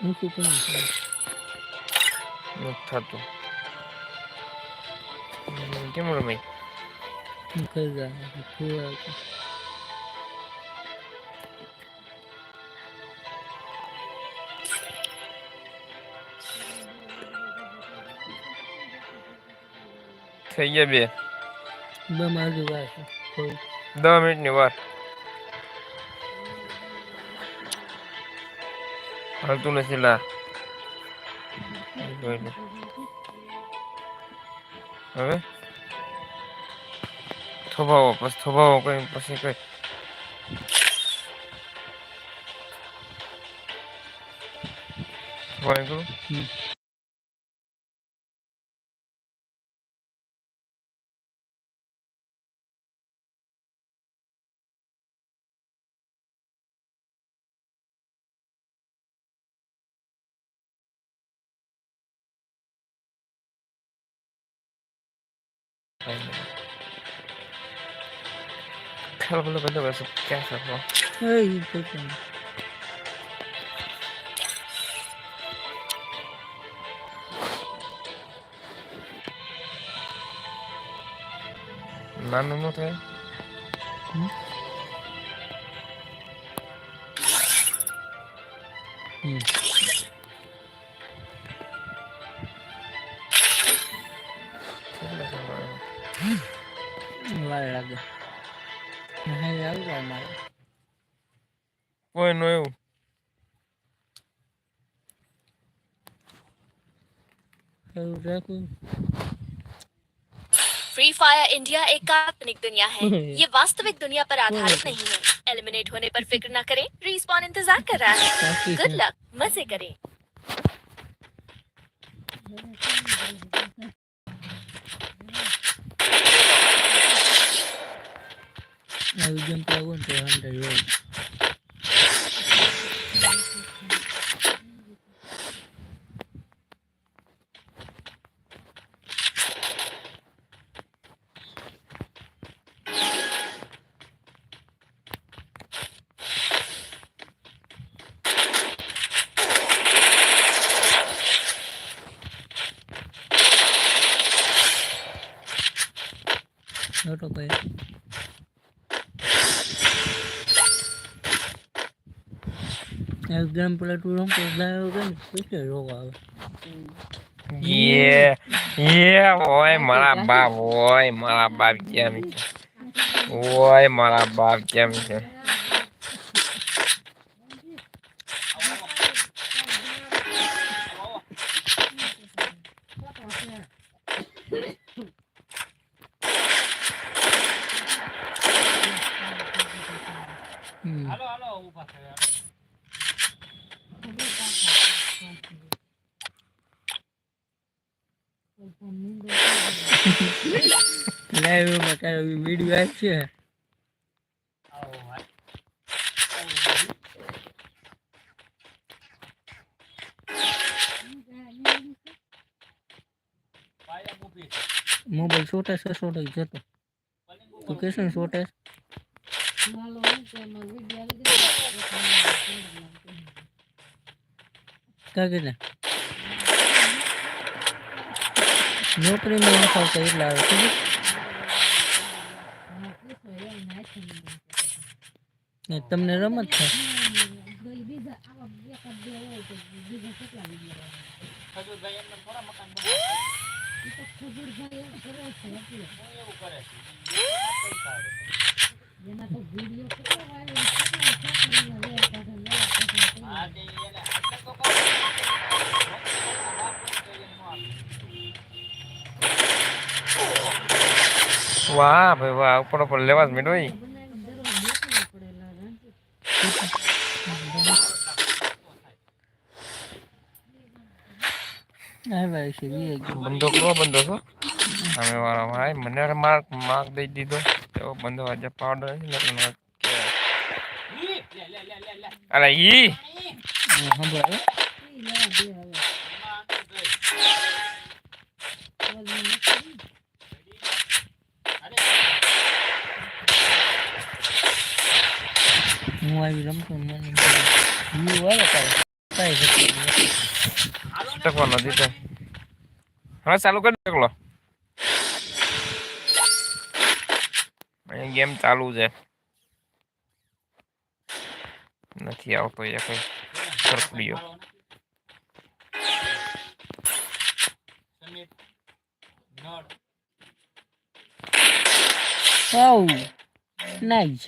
ઊંચું કેમ છે? નથી થતું હમ, કેમ રમાય હું ખાઈ જાય ખુવાય તો. થઈ ગયા બે બમ આજુ વાર છે થોડી. દસ મિનિટની વાર હાલતું નથી લા. હવે થોભાવો પછી થોભાવો કઈ પછી કઈ થોભાવી খেলাগুলো বন্ধ করে ক্যা খেলব এই দেখুন নানু মতে হুম લાગે નહાઈ આવી જાય મારે કોઈ નો એવું એવું રાખું फ्री फायर इंडिया एक काल्पनिक दुनिया है ये वास्तविक दुनिया पर आधारित नहीं है एलिमिनेट होने पर फिक्र न करें रिस्पॉन इंतजार कर रहा है સાચી गुड છે लक मजे करें Nalagyan pa ako ng 200 yun. Noto pa. એક ગેમ પેલા તું રમતો લાવ્યો કે પછી રોગ આવે યે યે ઓય મારા બાપ ઓય મારા બાપ કેમ છે ઓય મારા બાપ કેમ છે હમ. લાઈવમાં તારો વિડીયો આવશે મોબાઈલ છોટા છે છોટા જતો તું કહેશે ને છોટા કાકે ને નોકરીમાં ન ફાવતા એટલે આવે ખબર ને તમને રમત છે વાહ ભાઈ વાહ ઉપર ઉપર લેવા જ મીડો ઈ. આવ્યા છે વીએ ગયો બંધો કરો બંધો છો સામે વાળો ભાઈ મને માર્ક માર્ક દઈ દીધો. એવો બંધો આજે પાવડર અરે ઈ! હું આવી રમતો મને વ્યૂ આવે તારે. કઈ ટકવા નથી તો હવે ચાલુ કરી દેખલો અહીંયા ગેમ ચાલુ છે. નથી આવતો એ કઈ. સરખડીયો. Oh, nice.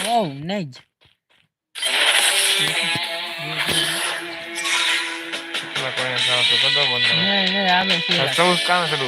Oh, nice. છે ચૌદ કામ શરૂ